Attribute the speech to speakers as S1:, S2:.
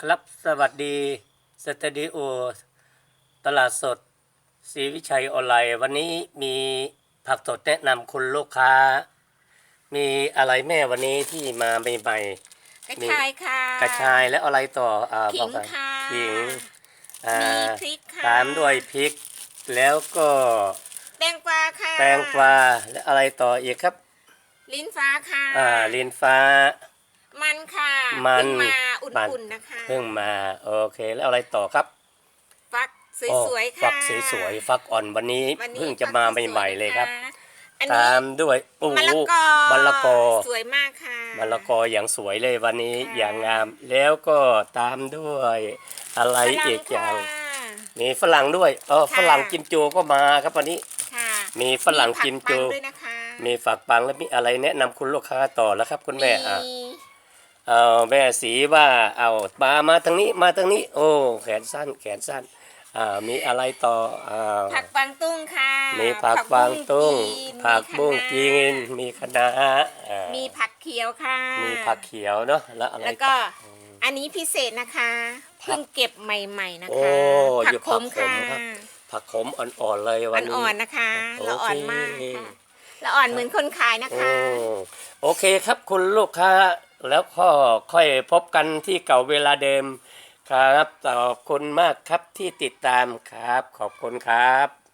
S1: ครับสวัสดีสตูดิโอตลาดสดศรีวิชัยออนไลน์ วันนี้มีผักสดแนะนำคุณลูกค้า มีอะไรแม่วันนี้ที่มาใหม่
S2: กระชายค่ะ
S1: ๆกระชายแล้วอะไรต่ออ่า
S2: ขิ
S1: บอก
S2: ง
S1: หน่อย
S2: ค่ะ
S1: ขิงอ่า
S2: มีพริกค่ะ
S1: ตามด้วยพริก แล้วก็
S2: แตงกวาค่ะ
S1: แตงกวาและอะไรต่ออีกครับ
S2: ลิ้นฟ้าค่ะ
S1: อ่าลินฟ้า
S2: มันค่ะ
S1: มัน
S2: เพิ่งมา
S1: มัน
S2: อุ่นๆนะคะ
S1: เพิ่งมาโอเคแล้วอะไรต่อครับ
S2: ฟักส
S1: โอ้
S2: วยๆค่ะ
S1: ฟักสวยๆฟักอ่อนวันนี้
S2: วันนี้
S1: เพิ่งจะมา
S2: ฟักสวยๆ
S1: ใหม่ๆเลยครับ
S2: นะะอัน
S1: ตา
S2: นี้
S1: มด้วยโอ้
S2: มะละกอ
S1: มะละกอ
S2: สวยมากค่ะ
S1: มะละกออย่างสวยเลยวันนี้
S2: ค่ะ
S1: อย่างงาม แล้วก็ตามด้วยอะไร
S2: ฝรั่
S1: อีกอย่าง
S2: ค่ะ
S1: มีฝรั่งด้วยเออ
S2: ค่ะ
S1: ฝรั่งกิมจูก็มาครับวันนี้
S2: ค่ะ
S1: มีฝรั่งกิมจู
S2: ผัปังด้วยนะคะ
S1: มีฝักปังแล้วมีอะไรแนะนำคุณลูกค้าต่อแล้วครับ คุณแม่อะ
S2: มี
S1: เอาแม่สีว่าเอามามาทางนี้มาทางนี้ โอ้แขนสั้นแขนสั้นอ่ามีอะไรต่ออ่า
S2: ผักกวางตุ้งค่ะ
S1: มีผักฟางตุ้ง
S2: จีน
S1: ผักบุ้ง
S2: มี
S1: จี
S2: คะ
S1: นมีคะน้าอ่า
S2: มีผักเขียวค่ะ
S1: มีผักเขียวเนาะแล้วอะไร
S2: แล้ว
S1: ต่
S2: ก็
S1: อ
S2: อันนี้พิเศษนะคะเพิ่งเก็บใหม่ ๆนะ
S1: โอ้
S2: คะผั
S1: อยู่
S2: ก
S1: ผั
S2: ข
S1: ก
S2: ม
S1: ขม
S2: ค่ะ
S1: ครับผักขมอ่อนๆเลยวันนี้
S2: อ่อนๆนะคะ
S1: โอเค
S2: ละอ่อนมากค่ะละอ่อนเหมือนคนขายนะ
S1: โอ้
S2: คะ
S1: โอเคครับคุณลูกค้า แล้วก็ค่อยพบกันที่เก่าเวลาเดิมครับขอบคุณมากครับที่ติดตามครับ ขอบคุณครับ